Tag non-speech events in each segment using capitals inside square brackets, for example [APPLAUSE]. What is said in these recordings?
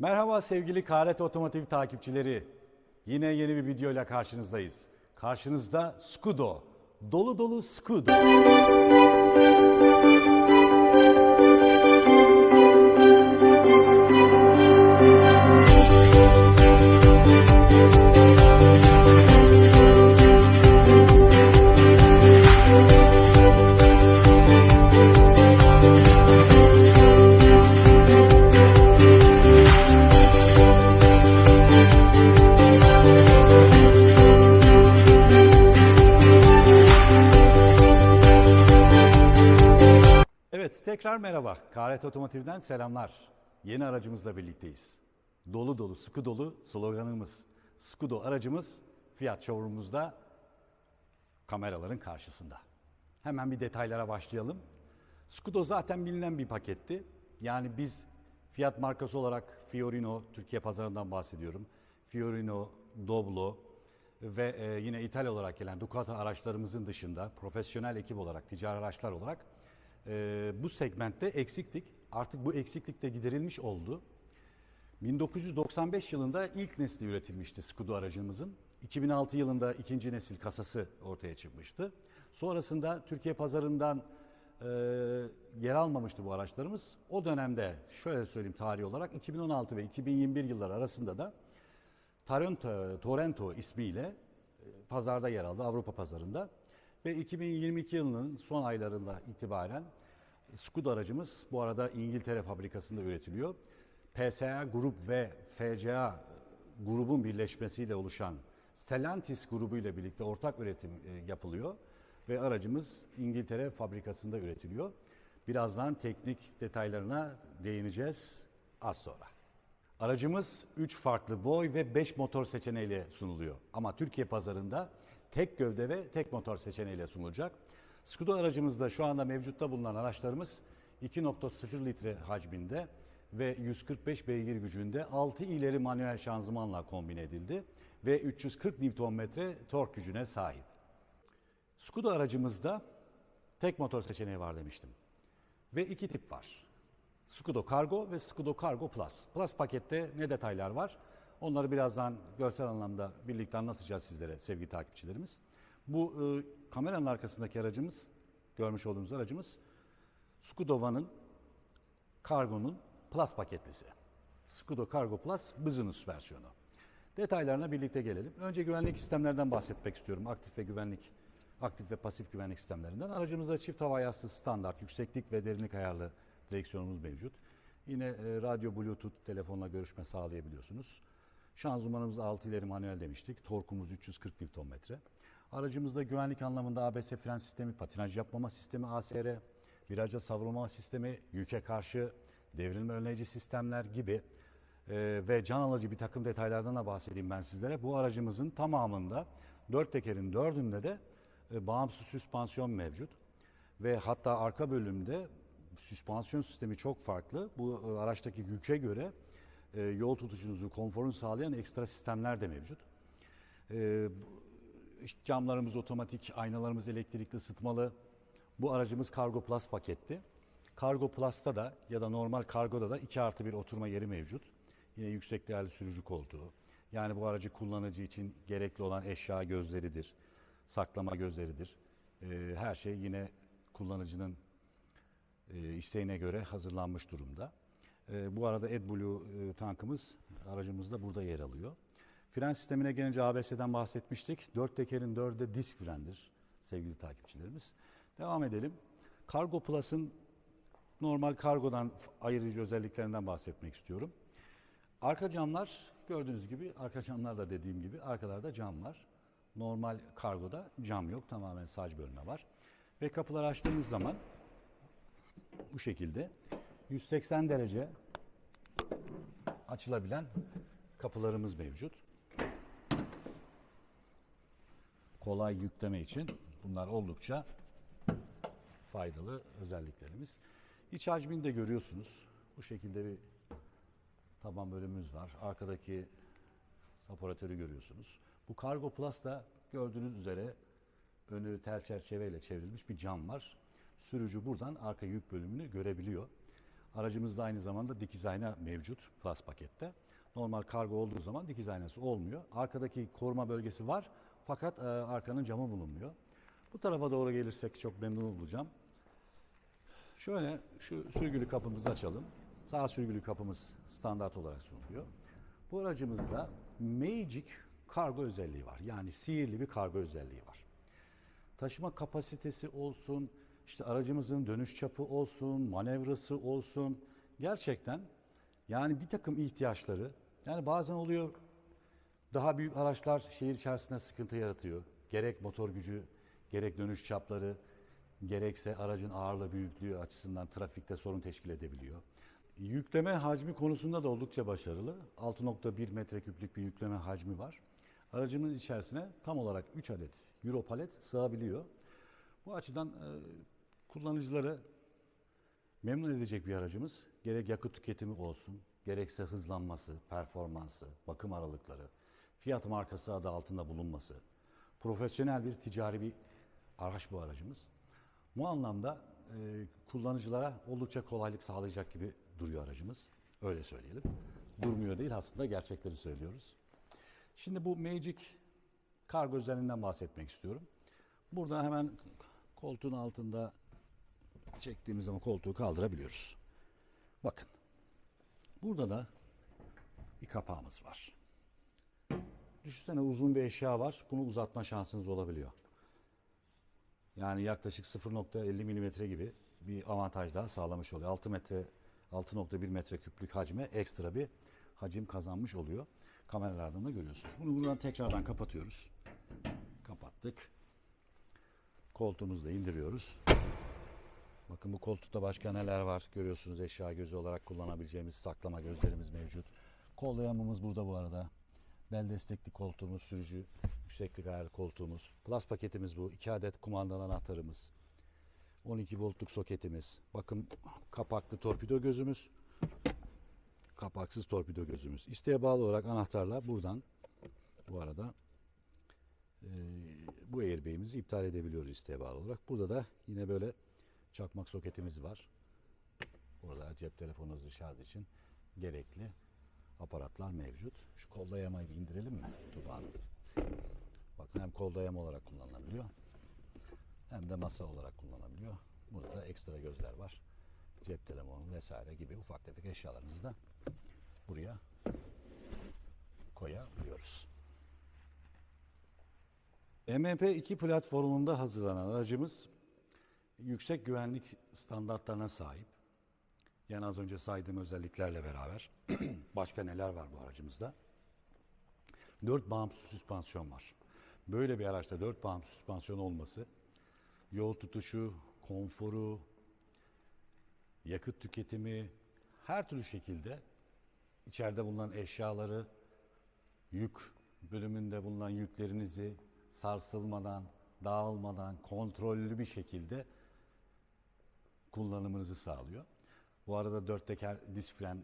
Merhaba sevgili Karet Otomotiv takipçileri. Yine yeni bir videoyla karşınızdayız. Karşınızda Scudo. Dolu dolu Scudo. Karet Otomotiv'den selamlar. Yeni aracımızla birlikteyiz. Dolu dolu, sıkı dolu sloganımız. Skudo aracımız Fiat Showroom'umuzda kameraların karşısında. Hemen bir detaylara başlayalım. Skudo zaten bilinen bir paketti. Yani biz Fiat markası olarak Fiorino, Türkiye pazarından bahsediyorum. Fiorino, Doblo ve e, yine İtalya olarak gelen Ducato araçlarımızın dışında profesyonel ekip olarak, ticari araçlar olarak e, bu segmentte eksiktik. Artık bu eksiklik de giderilmiş oldu. 1995 yılında ilk nesli üretilmişti Scudo aracımızın. 2006 yılında ikinci nesil kasası ortaya çıkmıştı. Sonrasında Türkiye pazarından e, yer almamıştı bu araçlarımız. O dönemde şöyle söyleyeyim tarih olarak 2016 ve 2021 yılları arasında da Taranto, Torrento ismiyle e, pazarda yer aldı Avrupa pazarında. Ve 2022 yılının son aylarında itibaren Scudo aracımız bu arada İngiltere fabrikasında üretiliyor. PSA Grup ve FCA grubun birleşmesiyle oluşan Stellantis grubu ile birlikte ortak üretim e, yapılıyor ve aracımız İngiltere fabrikasında üretiliyor. Birazdan teknik detaylarına değineceğiz az sonra. Aracımız 3 farklı boy ve 5 motor seçeneğiyle sunuluyor. Ama Türkiye pazarında tek gövde ve tek motor seçeneğiyle sunulacak. Scudo aracımızda şu anda mevcutta bulunan araçlarımız 2.0 litre hacminde ve 145 beygir gücünde 6 ileri manuel şanzımanla kombin edildi ve 340 Nm tork gücüne sahip. Scudo aracımızda tek motor seçeneği var demiştim. Ve iki tip var. Scudo Cargo ve Scudo Cargo Plus. Plus pakette ne detaylar var? Onları birazdan görsel anlamda birlikte anlatacağız sizlere sevgili takipçilerimiz. Bu e, kameranın arkasındaki aracımız, görmüş olduğunuz aracımız Scudo One'ın Cargo'nun Plus paketlisi. Scudo Cargo Plus Business versiyonu. Detaylarına birlikte gelelim. Önce güvenlik sistemlerden bahsetmek istiyorum. Aktif ve güvenlik, aktif ve pasif güvenlik sistemlerinden. Aracımızda çift hava yastığı standart, yükseklik ve derinlik ayarlı direksiyonumuz mevcut. Yine e, radyo, bluetooth, telefonla görüşme sağlayabiliyorsunuz. Şanzımanımız 6 ileri manuel demiştik. Torkumuz 340 Nm. Aracımızda güvenlik anlamında ABS fren sistemi, patinaj yapmama sistemi ASR, viraja savrulma sistemi, yüke karşı devrilme önleyici sistemler gibi e, ve can alıcı bir takım detaylardan da bahsedeyim ben sizlere. Bu aracımızın tamamında dört tekerin dördünde de e, bağımsız süspansiyon mevcut ve hatta arka bölümde süspansiyon sistemi çok farklı. Bu e, araçtaki yüke göre e, yol tutuşunuzu, konforunu sağlayan ekstra sistemler de mevcut. E, işte camlarımız otomatik, aynalarımız elektrikli ısıtmalı. Bu aracımız Cargo Plus paketti. Cargo Plus'ta da ya da normal Cargo'da da 2 artı bir oturma yeri mevcut. Yine yüksek değerli sürücü koltuğu. Yani bu aracı kullanıcı için gerekli olan eşya gözleridir, saklama gözleridir. E, her şey yine kullanıcının e, isteğine göre hazırlanmış durumda. E, bu arada AdBlue e, tankımız aracımızda burada yer alıyor. Fren sistemine gelince ABS'den bahsetmiştik. Dört tekerin dördü de disk frendir sevgili takipçilerimiz. Devam edelim. Cargo Plus'ın normal kargodan ayırıcı özelliklerinden bahsetmek istiyorum. Arka camlar gördüğünüz gibi arka camlar da dediğim gibi arkalarda cam var. Normal kargoda cam yok tamamen sac bölme var. Ve kapıları açtığımız zaman bu şekilde 180 derece açılabilen kapılarımız mevcut. Kolay yükleme için bunlar oldukça faydalı özelliklerimiz. İç hacmini de görüyorsunuz. Bu şekilde bir taban bölümümüz var. Arkadaki saporatörü görüyorsunuz. Bu Cargo Plus da gördüğünüz üzere önü tel çerçeveyle çevrilmiş bir cam var. Sürücü buradan arka yük bölümünü görebiliyor. Aracımızda aynı zamanda dikiz ayna mevcut Plus pakette. Normal kargo olduğu zaman dikiz aynası olmuyor. Arkadaki koruma bölgesi var fakat e, arkanın camı bulunmuyor. Bu tarafa doğru gelirsek çok memnun olacağım. Şöyle şu sürgülü kapımızı açalım. Sağ sürgülü kapımız standart olarak sunuluyor. Bu aracımızda Magic kargo özelliği var. Yani sihirli bir kargo özelliği var. Taşıma kapasitesi olsun, işte aracımızın dönüş çapı olsun, manevrası olsun. Gerçekten yani bir takım ihtiyaçları, yani bazen oluyor daha büyük araçlar şehir içerisinde sıkıntı yaratıyor. Gerek motor gücü, gerek dönüş çapları, gerekse aracın ağırlığı büyüklüğü açısından trafikte sorun teşkil edebiliyor. Yükleme hacmi konusunda da oldukça başarılı. 6.1 metreküplük bir yükleme hacmi var. Aracımın içerisine tam olarak 3 adet Euro palet sığabiliyor. Bu açıdan e, kullanıcıları memnun edecek bir aracımız. Gerek yakıt tüketimi olsun, gerekse hızlanması, performansı, bakım aralıkları, fiyat markası adı altında bulunması. Profesyonel bir ticari bir araç bu aracımız. Bu anlamda e, kullanıcılara oldukça kolaylık sağlayacak gibi duruyor aracımız. Öyle söyleyelim. Durmuyor değil aslında gerçekleri söylüyoruz. Şimdi bu Magic kargo özelliğinden bahsetmek istiyorum. Burada hemen koltuğun altında çektiğimiz zaman koltuğu kaldırabiliyoruz. Bakın. Burada da bir kapağımız var. Düşünsene uzun bir eşya var. Bunu uzatma şansınız olabiliyor. Yani yaklaşık 0.50 milimetre gibi bir avantaj daha sağlamış oluyor. 6 metre 6.1 metre küplük hacme ekstra bir hacim kazanmış oluyor. Kameralardan da görüyorsunuz. Bunu buradan tekrardan kapatıyoruz. Kapattık. Koltuğumuzu da indiriyoruz. Bakın bu koltukta başka neler var görüyorsunuz eşya gözü olarak kullanabileceğimiz saklama gözlerimiz mevcut. Kol dayamımız burada bu arada. Bel destekli koltuğumuz, sürücü yükseklik ayarlı koltuğumuz. Plus paketimiz bu. 2 adet kumandalı anahtarımız. 12 voltluk soketimiz. Bakın kapaklı torpido gözümüz. Kapaksız torpido gözümüz. İsteğe bağlı olarak anahtarla buradan bu arada bu airbag'imizi iptal edebiliyoruz isteğe bağlı olarak. Burada da yine böyle çakmak soketimiz var. Burada cep telefonu hızlı şarj için gerekli aparatlar mevcut. Şu kol dayamayı bir indirelim mi Tuba Hanım? Bakın hem kol dayama olarak kullanılabiliyor hem de masa olarak kullanılabiliyor. Burada da ekstra gözler var. Cep telefonu vesaire gibi ufak tefek eşyalarınızı da buraya koyabiliyoruz. MP2 platformunda hazırlanan aracımız yüksek güvenlik standartlarına sahip. Yani az önce saydığım özelliklerle beraber [CLEARS THROAT] başka neler var bu aracımızda? Dört bağımsız süspansiyon var. Böyle bir araçta dört bağımsız süspansiyon olması yol tutuşu, konforu, yakıt tüketimi her türlü şekilde içeride bulunan eşyaları, yük bölümünde bulunan yüklerinizi sarsılmadan, dağılmadan kontrollü bir şekilde kullanımınızı sağlıyor. Bu arada dört teker disk fren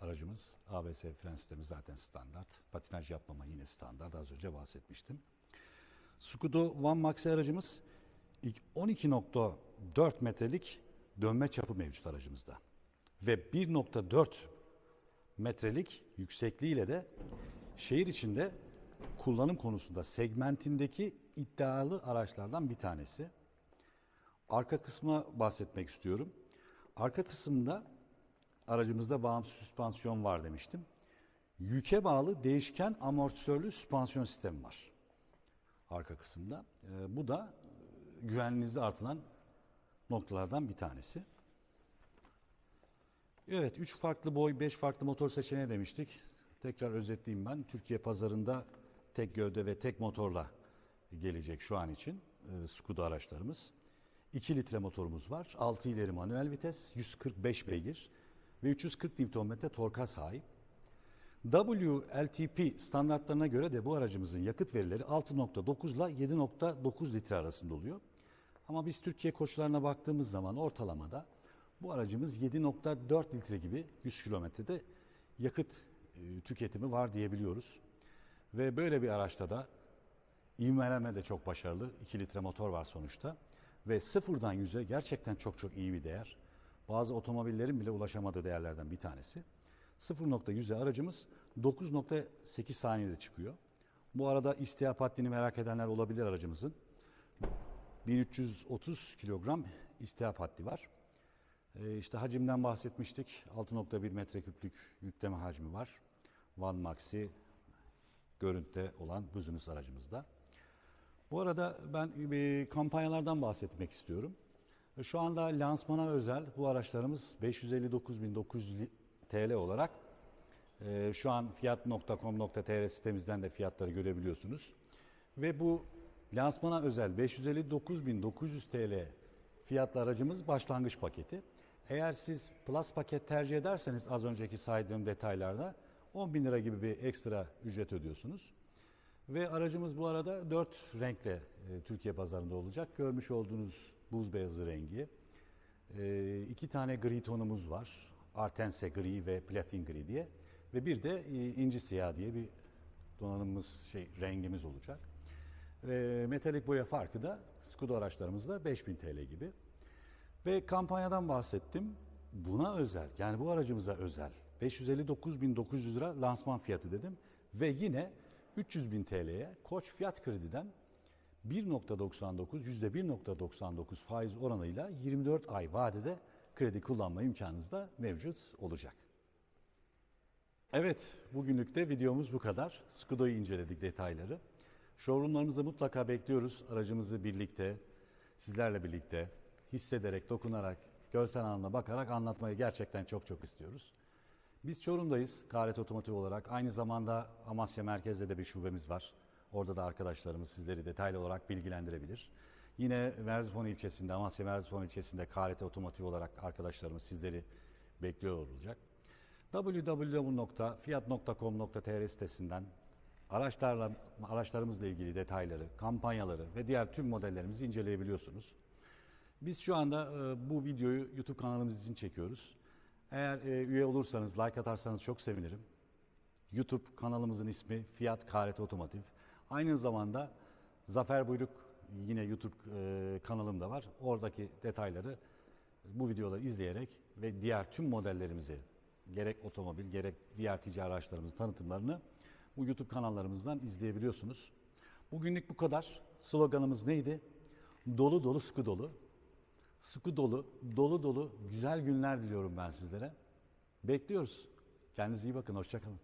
aracımız. ABS fren sistemi zaten standart. Patinaj yapmama yine standart. Az önce bahsetmiştim. Scudo One Maxi aracımız 12.4 metrelik dönme çapı mevcut aracımızda. Ve 1.4 metrelik yüksekliğiyle de şehir içinde kullanım konusunda segmentindeki iddialı araçlardan bir tanesi. Arka kısma bahsetmek istiyorum. Arka kısımda aracımızda bağımsız süspansiyon var demiştim. Yüke bağlı değişken amortisörlü süspansiyon sistemi var arka kısımda. Ee, bu da güvenliğinizi artıran noktalardan bir tanesi. Evet, 3 farklı boy, 5 farklı motor seçeneği demiştik. Tekrar özetleyeyim ben. Türkiye pazarında tek gövde ve tek motorla gelecek şu an için e, Skoda araçlarımız. 2 litre motorumuz var. 6 ileri manuel vites, 145 beygir ve 340 Nm torka sahip. WLTP standartlarına göre de bu aracımızın yakıt verileri 6.9 ile 7.9 litre arasında oluyor. Ama biz Türkiye koşullarına baktığımız zaman ortalamada bu aracımız 7.4 litre gibi 100 kilometrede yakıt e, tüketimi var diyebiliyoruz. Ve böyle bir araçta da ivmeleme de çok başarılı. 2 litre motor var sonuçta. Ve sıfırdan yüze gerçekten çok çok iyi bir değer. bazı otomobillerin bile ulaşamadığı değerlerden bir tanesi. 0.100'e aracımız 9.8 saniyede çıkıyor. Bu arada istihap haddini merak edenler olabilir aracımızın. 1330 kilogram istihap haddi var. Ee, işte hacimden bahsetmiştik. 6.1 metreküplük yükleme hacmi var. Van Maxi görüntüde olan business aracımızda. Bu arada ben bir kampanyalardan bahsetmek istiyorum. Şu anda lansmana özel bu araçlarımız 559.900 TL olarak e, şu an fiyat.com.tr sitemizden de fiyatları görebiliyorsunuz. Ve bu lansmana özel 559.900 TL fiyatlı aracımız başlangıç paketi. Eğer siz Plus paket tercih ederseniz az önceki saydığım detaylarda 10 bin lira gibi bir ekstra ücret ödüyorsunuz. Ve aracımız bu arada dört renkle e, Türkiye pazarında olacak. Görmüş olduğunuz buz beyazı rengi. E, iki tane gri tonumuz var. Artense gri ve platin gri diye. Ve bir de e, inci siyah diye bir donanımımız, şey rengimiz olacak. Ve metalik boya farkı da Skoda araçlarımızda 5000 TL gibi. Ve kampanyadan bahsettim. Buna özel, yani bu aracımıza özel 559.900 lira lansman fiyatı dedim. Ve yine 300 bin TL'ye Koç Fiyat Kredi'den 1.99 yüzde 1.99 faiz oranıyla 24 ay vadede kredi kullanma imkanınız da mevcut olacak. Evet, bugünlük de videomuz bu kadar. Skoda'yı inceledik detayları. Showroomlarımızda mutlaka bekliyoruz. Aracımızı birlikte, sizlerle birlikte hissederek, dokunarak, görsel anlamda bakarak anlatmayı gerçekten çok çok istiyoruz. Biz Çorum'dayız Karet Otomotiv olarak. Aynı zamanda Amasya merkezde de bir şubemiz var. Orada da arkadaşlarımız sizleri detaylı olarak bilgilendirebilir. Yine Merzifon ilçesinde, Amasya Merzifon ilçesinde Karet Otomotiv olarak arkadaşlarımız sizleri bekliyor olacak. www.fiyat.com.tr sitesinden araçlarla, araçlarımızla ilgili detayları, kampanyaları ve diğer tüm modellerimizi inceleyebiliyorsunuz. Biz şu anda e, bu videoyu YouTube kanalımız için çekiyoruz. Eğer e, üye olursanız, like atarsanız çok sevinirim. YouTube kanalımızın ismi Fiyat Karet Otomotiv. Aynı zamanda Zafer Buyruk yine YouTube e, kanalım da var. Oradaki detayları bu videoları izleyerek ve diğer tüm modellerimizi gerek otomobil gerek diğer ticari araçlarımızın tanıtımlarını bu YouTube kanallarımızdan izleyebiliyorsunuz. Bugünlük bu kadar. Sloganımız neydi? Dolu dolu sıkı dolu. Sıkı dolu, dolu dolu güzel günler diliyorum ben sizlere. Bekliyoruz. Kendinize iyi bakın. Hoşçakalın.